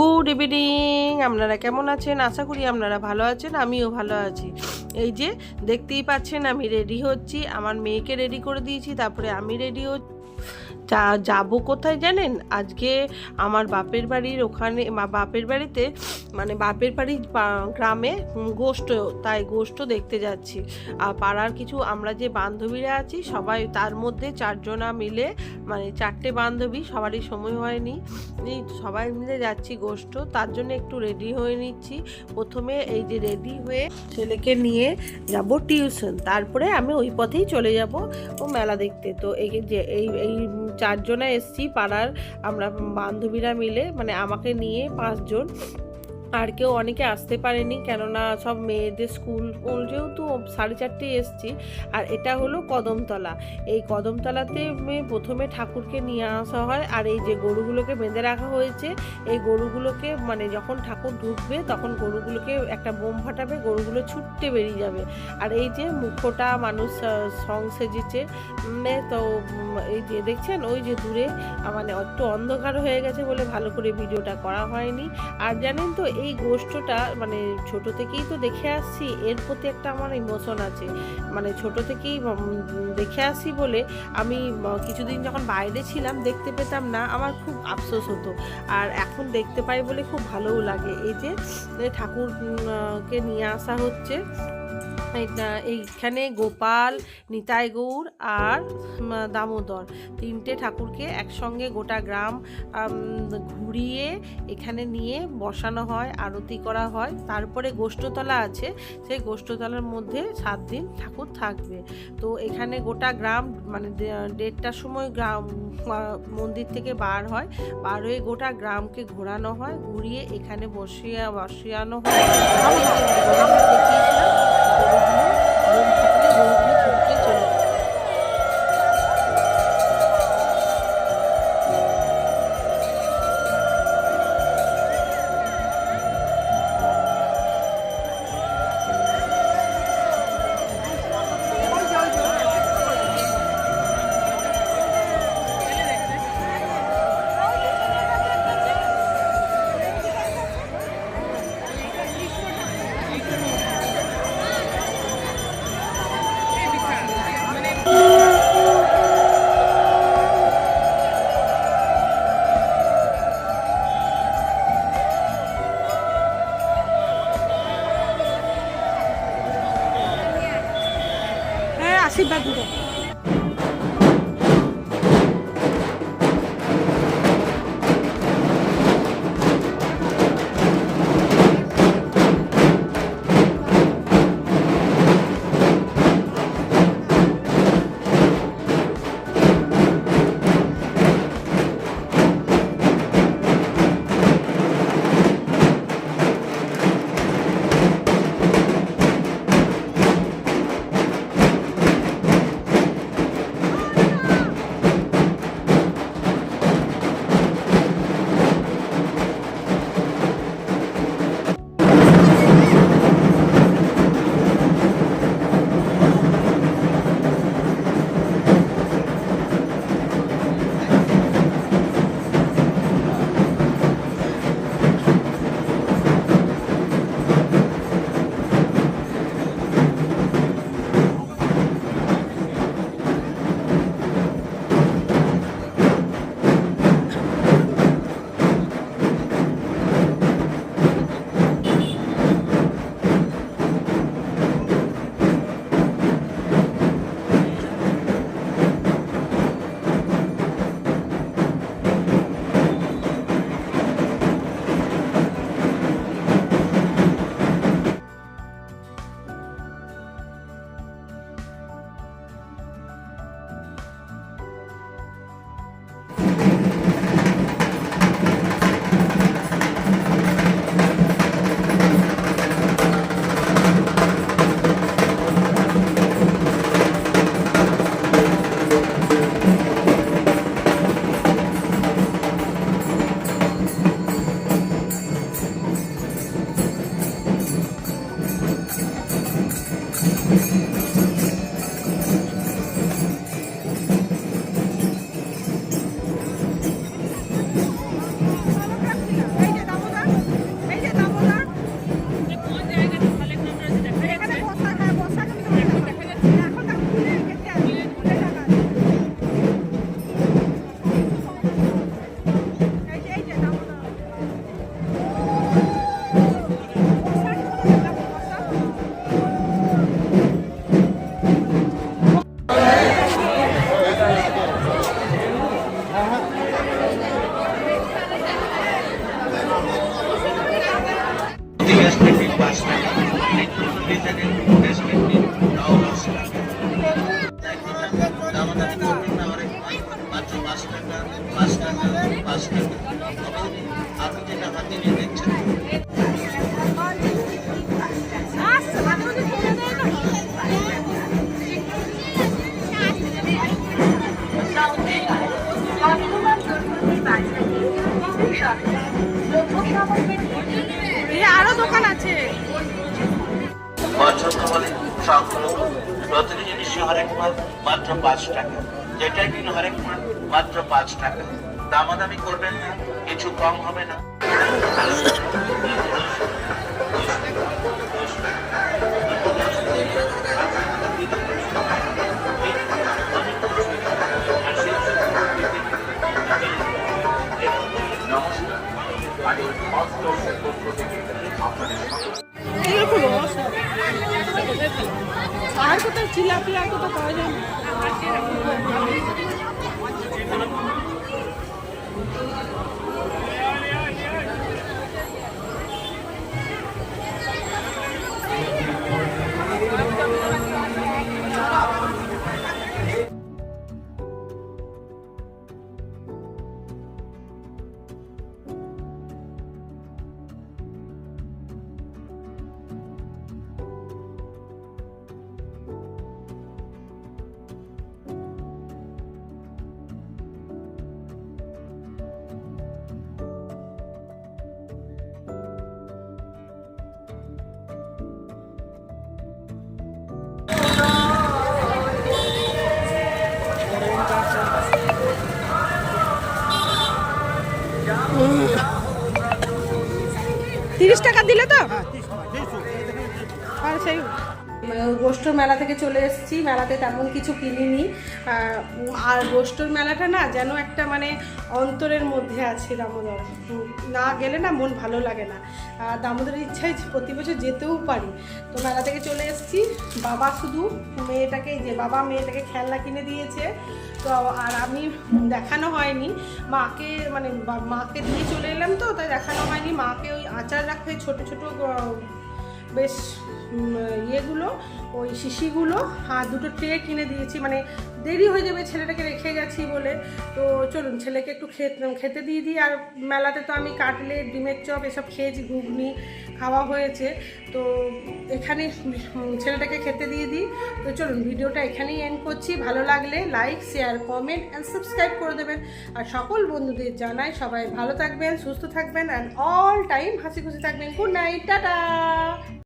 Good evening আপনারা কেমন আছেন? আশা করি আপনারা ভালো আছেন, আমিও ভালো আছি। এই যে, দেখতেই পাচ্ছেন আমি রেডি হচ্ছি। আমার মেয়েকে রেডি করে দিয়েছি, তারপরে আমি রেডি হচ্ছি। যা যাব কোথায় জানেন? আজকে আমার বাপের বাড়ির ওখানে বাপের বাড়িতে মানে বাপের বাড়ির গ্রামে গোষ্ঠ, তাই গোষ্ঠ দেখতে যাচ্ছি। আর পাড়ার কিছু আমরা যে বান্ধবীরা আছি, সবাই তার মধ্যে চারজনা মিলে মানে চারটে বান্ধবী, সবারই সময় হয়নি। সবাই মিলে যাচ্ছি গোষ্ঠ, তার জন্য একটু রেডি হয়ে নিচ্ছি। প্রথমে এই যে রেডি হয়ে ছেলেকে নিয়ে যাব টিউশন তারপরে আমি ওই পথেই চলে যাব ও মেলা দেখতে। তো এই যে, এই এই চারজনা এসছি, পাড়ার আমরা বান্ধবীরা মিলে মানে আমাকে নিয়ে পাঁচজন আর কেউ অনেকে আসতে পারেনি, কেননা সব মেয়েদের স্কুল যেহেতু সাড়ে চারটে এসছি, আর এটা হলো কদমতলা। এই কদমতলাতে প্রথমে ঠাকুরকে নিয়ে আসা হয়, আর এই যে গরুগুলোকে বেঁধে রাখা হয়েছে, এই গরুগুলোকে মানে যখন ঠাকুর ঢুকবে তখন গরুগুলোকে একটা বোম ফাটাবে, গরুগুলো ছুটতে বেরিয়ে যাবে। আর এই যে মুখোটা মানুষ সং সেজেছে তো এই যে দেখছেন, ওই যে দূরে মানে একটু অন্ধকার হয়ে গেছে বলে ভালো করে ভিডিওটা করা হয়নি। আর জানেন তো এই গোষ্ঠটা মানে ছোট থেকেই তো দেখে আসছি এর প্রতি একটা আমার ইমোশন আছে। মানে ছোট থেকেই দেখে আসি বলে আমি কিছুদিন যখন বাইরে ছিলাম দেখতে পেতাম না আমার খুব আফসোস হতো। আর এখন দেখতে পাই বলে খুব ভালোও লাগে। এই যে এ, ঠাকুর উম, আহ, কে নিয়ে আসা হচ্ছে এইখানে গোপাল, নিতাই গৌর আর দামোদর। তিনটে ঠাকুরকে একসঙ্গে গোটা গ্রাম ঘুরিয়ে এখানে নিয়ে বসানো হয়, আরতি করা হয়। তারপরে গোষ্ঠতলা আছে, সেই গোষ্ঠতলার মধ্যে সাত দিন ঠাকুর থাকবে। তো এখানে গোটা গ্রাম মানে দেড়টার সময় গ্রাম মন্দির থেকে বার হয়। বার হয়ে গোটা গ্রামকে ঘোরানো হয়, ঘুরিয়ে এখানে বসিয়ে, বসিয়ানো হয়। আমি Thank. দিচ্ছেন এই আরও দোকান আছে। বছরকালে সংগ্রহ প্রতিটি জিনিস হরেক মাত্র পাঁচ টাকা। যেটাই দিন হরেক মাত্র পাঁচ টাকা। দামাদামি করবেন না, কিছু কম হবে না। আর কোথাও জিলাপি আর কোথাও পাওয়া যায় না? তিরিশ টাকা দিলে তো? আর সেই গোষ্ঠর মেলা থেকে চলে এসেছি, মেলাতে তেমন কিছু কিনিনি। আর গোষ্ঠর মেলাটা না যেন একটা মানে অন্তরের মধ্যে আছে দামোদর। না গেলে না মন ভালো লাগে না। দামোদরের ইচ্ছায় প্রতি বছর যেতেও পারি। তো মেলা থেকে চলে এসেছি। বাবা শুধু মেয়েটাকে যে বাবা মেয়েটাকে খেলনা কিনে দিয়েছে। তো আর আমি দেখানো হয়নি। মাকে মানে মাকে দিয়ে চলে এলাম তো, তাই দেখানো হয়নি। মাকে ওই আচার রাখতে ছোট ছোট বেশ ইয়েগুলো, ওই শিশিগুলো, আর দুটো ট্রে কিনে দিয়েছি মানে দেরি হয়ে যাবে ছেলেটাকে রেখে গেছি বলে। তো চলুন, ছেলেকে একটু খেতে খেতে দিয়ে দিই, আর মেলাতে তো আমি কাটলেট ডিমের চপ, এসব খেয়েছি, ঘুগনি, খাওয়া হয়েছে। তো এখানে ছেলেটাকে খেতে দিয়ে দিই। তো চলুন, ভিডিওটা এখানেই এন্ড করছি। ভালো লাগলে like share comment and subscribe করে দেবেন। আর সকল বন্ধুদের জানাই, সবাই ভালো থাকবেন, সুস্থ থাকবেন অ্যান্ড অল টাইম হাসি খুশি থাকবেন। Good night tata!